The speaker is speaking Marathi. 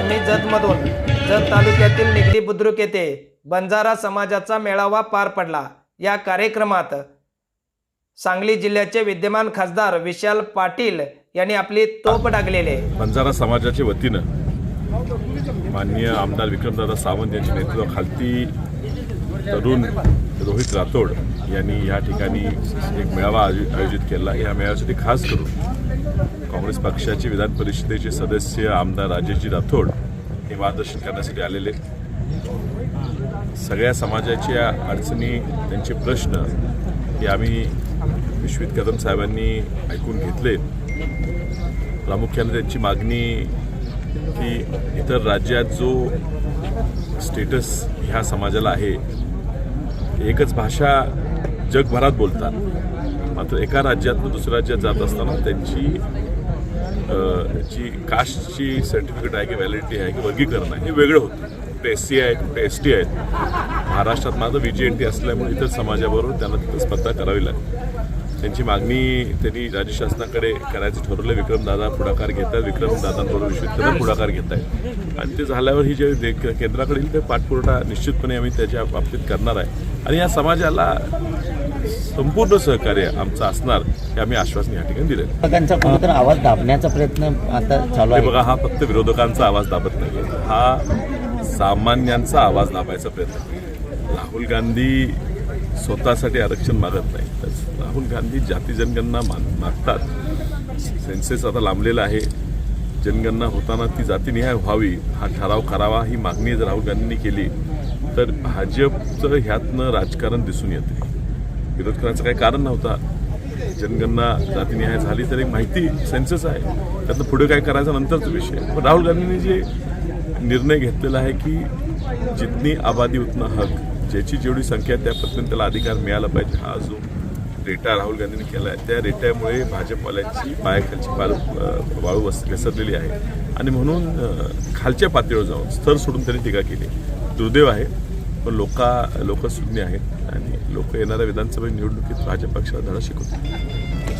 जतमधून जत तालुक्यातील निगडी बुद्रुक येथे बंजारा समाजाचा मेळावा पार पडला. या कार्यक्रमात सांगली जिल्ह्याचे विद्यमान खासदार विशाल पाटील यांनी आपली तोप डागलेले बंजारा समाजाच्या वतीनं माननीय आमदार विक्रमदादा सावंत यांच्या नेतृत्वाखालती तरुण रोहित राठोड यांनी या ठिकाणी एक मेळावा आयोजित केला. या मेळाव्यासाठी खास करून काँग्रेस पक्षाचे विधान परिषदेचे सदस्य आमदार राजेशजी राठोड हे मार्गदर्शन करण्यासाठी आलेले. सगळ्या समाजाच्या अडचणी त्यांचे प्रश्न हे आम्ही विश्वित कदम साहेबांनी ऐकून घेतले. प्रामुख्याने त्यांची मागणी की इतर राज्यात जो स्टेटस ह्या समाजाला आहे एकच भाषा जगभरात बोलतात. मात्र एका राज्यातून दुसऱ्या राज्यात जात असताना त्यांची जी कास्टची सर्टिफिकेट आहे की व्हॅलिडिटी आहे की वर्गीकरण आहे हे वेगळं होतं. कुठे एस सी आहे कुठे एस टी आहेत. महाराष्ट्रात माझं व्ही जी एन टी असल्यामुळे इतर समाजाबरोबर त्यांना तिथं स्पर्धा करावी लागते. त्यांची मागणी त्यांनी राज्य शासनाकडे करायचं ठरवलं. विक्रमदादा पुढाकार घेत आहेत. विक्रमदादांबरोबर विश्वविद्यालय पुढाकार घेत आहेत. आणि ते झाल्यावर ही जे केंद्राकडे येईल ते पाठपुरवठा निश्चितपणे आम्ही त्याच्या बाबतीत करणार आहे. आणि या समाजाला संपूर्ण सहकार्य आमचं असणार हे आम्ही आश्वासन या ठिकाणी दिले आवाज दाबण्याचा प्रयत्न आता चालू आहे. बघा हा फक्त विरोधकांचा आवाज दाबत नाही हा सामान्यांचा आवाज दाबायचा प्रयत्न. राहुल गांधी स्वतःसाठी आरक्षण मागत नाही. तर राहुल गांधी जाती जनगणना मान मागतात. सेन्सेस आता लांबलेला आहे. जनगणना होताना ती जातीनिहाय व्हावी हा ठराव करावा ही मागणी जर राहुल गांधींनी केली. तर भाजपचं ह्यातनं राजकारण दिसून येते. विरोध करण्याचं काही कारण नव्हता. जनगणना जातीनिहाय झाली तर एक माहिती सेन्सस आहे. त्यातनं पुढे काय करायचा नंतरचा विषय. पण राहुल गांधींनी जे निर्णय घेतलेला आहे की जितनी आबादी उतना हक ज्याची जेवढी संख्या आहे त्या पद्धतीने त्याला अधिकार मिळाला पाहिजे. हा जो रेटा राहुल गांधींनी केला आहे त्या रेट्यामुळे भाजपवाल्यांची पायाखालची बाळू वाळू घसरलेली आहे. आणि म्हणून खालच्या पातळीवर जाऊन स्तर सोडून त्यांनी टीका केली. दुर्दैव आहे पण लोका लोक सुज्ञ आहेत आणि लोक येणाऱ्या विधानसभा निवडणुकीत भाजप पक्षाला धडा शिकवतील.